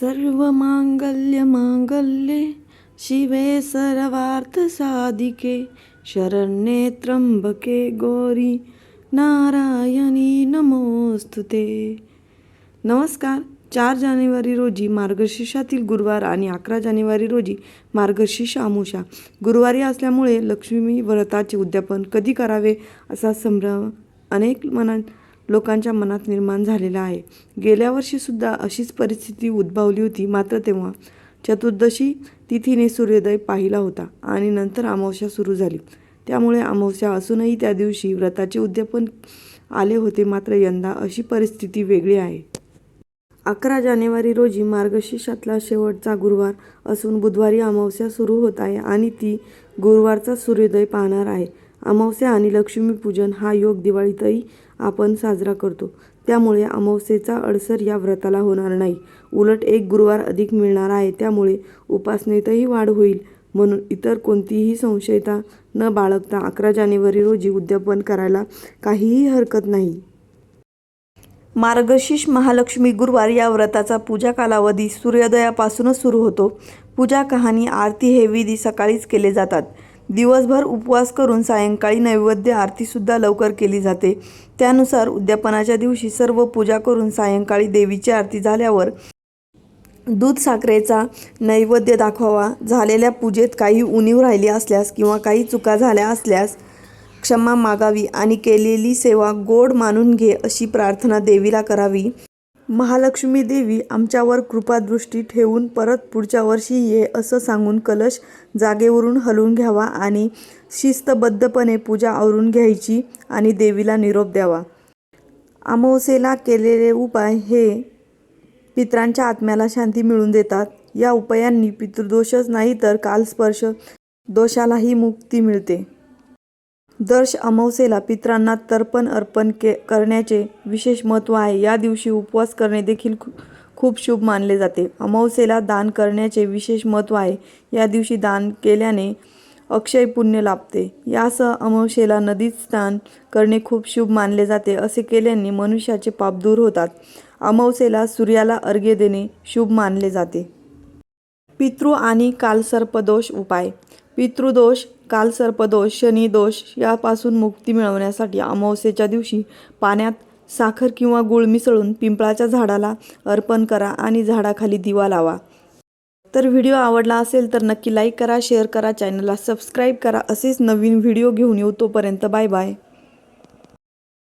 सर्व मांगल्य मांगल्ये शिवे सर्वार्थ साधिके शरण्ये त्र्यंबके गौरी नारायणी नमोस्तुते नमस्कार. चार जानेवारी रोजी मार्गशीर्षातील गुरुवार आणि अकरा जानेवारी रोजी मार्गशीर्ष आमुषा. गुरुवारी असल्यामुळे लक्ष्मी व्रताचे उद्यापन कधी करावे असा संभ्रम अनेक मनात लोकांच्या मनात निर्माण झालेला आहे. गेल्या वर्षीसुद्धा अशीच परिस्थिती उद्भवली होती. मात्र तेव्हा चतुर्दशी तिथीने सूर्योदय पाहिला होता आणि नंतर अमावस्या सुरू झाली. त्यामुळे अमावस्या असूनही त्या दिवशी व्रताचे उद्यापन आले होते. मात्र यंदा अशी परिस्थिती वेगळी आहे. अकरा जानेवारी रोजी मार्गशीर्षातला शेवटचा गुरुवार असून बुधवारी अमावस्या सुरू होत आहे आणि ती गुरुवारचा सूर्योदय पाहणार आहे. अमावस्या आणि लक्ष्मीपूजन हा योग दिवाळीतही आपण साजरा करतो. त्यामुळे अमावस्येचा अडसर या व्रताला होणार नाही. उलट एक गुरुवार अधिक मिळणार आहे. त्यामुळे उपासनेतही वाढ होईल. म्हणून इतर कोणतीही संशयता न बाळगता अकरा जानेवारी रोजी उद्यापन करायला काहीही हरकत नाही. मार्गशीर्ष महालक्ष्मी गुरुवार या व्रताचा पूजा कालावधी सूर्योदयापासूनच सुरू होतो. पूजा कहाणी आरती हे विधी सकाळीच केले जातात. दिवसभर उपवास करून सायंकाळी नैवेद्य आरतीसुद्धा लवकर केली जाते. त्यानुसार उद्यापनाच्या दिवशी सर्व पूजा करून सायंकाळी देवीची आरती झाल्यावर दूध साखरेचा नैवेद्य दाखवावा. झालेल्या पूजेत काही उणीव राहिली असल्यास किंवा काही चुका झाल्या असल्यास क्षमा मागावी आणि केलेली सेवा गोड मानून घे अशी प्रार्थना देवीला करावी. महालक्ष्मी देवी आमच्यावर कृपादृष्टी ठेवून परत पुढच्या वर्षी ये असं सांगून कलश जागेवरून हलवून घ्यावा आणि शिस्तबद्धपणे पूजा आवरून घ्यायची आणि देवीला निरोप द्यावा. अमावस्येला केलेले उपाय हे पित्रांच्या आत्म्याला शांती मिळवून देतात. या उपायांनी पितृदोषच नाही तर कालस्पर्श दोषालाही मुक्ती मिळते. दर्श अमावस्येला पित्रांना तर्पण अर्पण के करण्याचे विशेष महत्त्व आहे. या दिवशी उपवास करणे देखील खूप शुभ मानले जाते. अमावस्येला दान करण्याचे विशेष महत्त्व आहे. या दिवशी दान केल्याने अक्षय पुण्य लाभते. यासह अमावस्येला नदीत स्नान करणे खूप शुभ मानले जाते. असे केल्याने मनुष्याचे पाप दूर होतात. अमावस्येला सूर्याला अर्घ्य देणे शुभ मानले जाते. पितृ आणि कालसर्पदोष उपाय. पितृदोष कालसर्पदोष शनिदोष यापासून मुक्ती मिळवण्यासाठी अमावस्येच्या दिवशी पाण्यात साखर किंवा गुळ मिसळून पिंपळाच्या झाडाला अर्पण करा आणि झाडाखाली दिवा लावा. तर व्हिडिओ आवडला असेल तर नक्की लाईक करा शेअर करा चॅनलला सबस्क्राईब करा. असेच नवीन व्हिडिओ घेऊन येऊ तोपर्यंत बाय बाय.